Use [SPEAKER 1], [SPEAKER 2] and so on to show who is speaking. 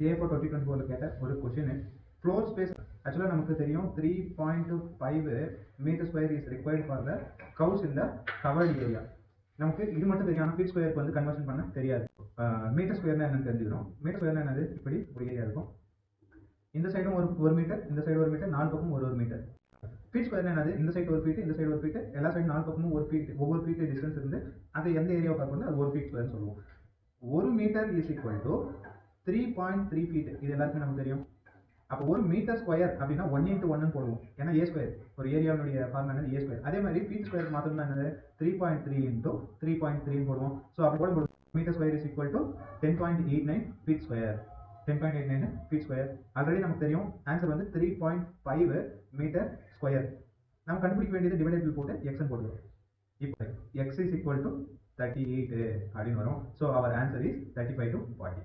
[SPEAKER 1] A four twenty twenty ஃபோரில் கேட்ட ஒரு கொஷின் ஃப்ளோர் ஸ்பேஸ் ஆக்சுவலாக நமக்கு தெரியும் three point five metre square is required for the cows இந்த கவர்டு ஏரியா நமக்கு இது மட்டும் தெரியும் ஆனால் ஃபீட் ஸ்கொயருக்கு வந்து கன்வர்ஷன் பண்ண தெரியாது. மீட்டர் ஸ்கொயர்னா என்னன்னு தெரிஞ்சுக்கணும் மீட்டர் ஸ்கொயர்னா என்னது? இப்படி ஒரு ஏரியா இருக்கும். இந்த சைடும் ஒரு ஒரு மீட்டர் இந்த சைடு ஒரு மீட்டர் நாலு பக்கம் ஒரு ஒரு மீட்டர் ஃபீட் ஸ்கொயர்னா என்னது? இந்த சைடு ஒரு ஃபீட் இந்த சைடு ஒரு ஃபீட் எல்லா சைடு நாலு பக்கமும் ஒரு ஃபீட் ஒவ்வொரு ஃபீட் டிஸ்டன்ஸ் இருந்து அது எந்த ஏரியாவை பார்க்கணும் அது ஒரு ஃபீட் ஸ்கொயர்னு சொல்லுவோம். ஒரு metre is equal to three point three feet இது எல்லாருக்குமே நமக்கு தெரியும். அப்போ ஒரு மீட்டர் ஸ்கொயர் அப்படின்னா ஒன் இன்ட்டு ஒன்னு போடுவோம். ஏன்னா ஏ ஸ்கொயர் ஒரு ஏரியாவுடைய ஃபார்ம் என்னது? ஏ ஸ்கொயர் அதே மாதிரி ஃபீட் ஸ்கொயர் மாத்திரம் என்னது? Three point three into three point three போடுவோம். ஸோ அப்படி போடும்போது metre square is equal to ten point eight nine feet square ten point eight nine feet square already நமக்கு தெரியும். ஆன்சர் வந்து three point five metre square நம்ம கண்டுபிடிக்க வேண்டியது divisible போட்டு எக்ஸ்ன்னு போடுவோம் இப்போ x is equal to thirty eight அப்படின்னு வரும். So our answer is thirty five to forty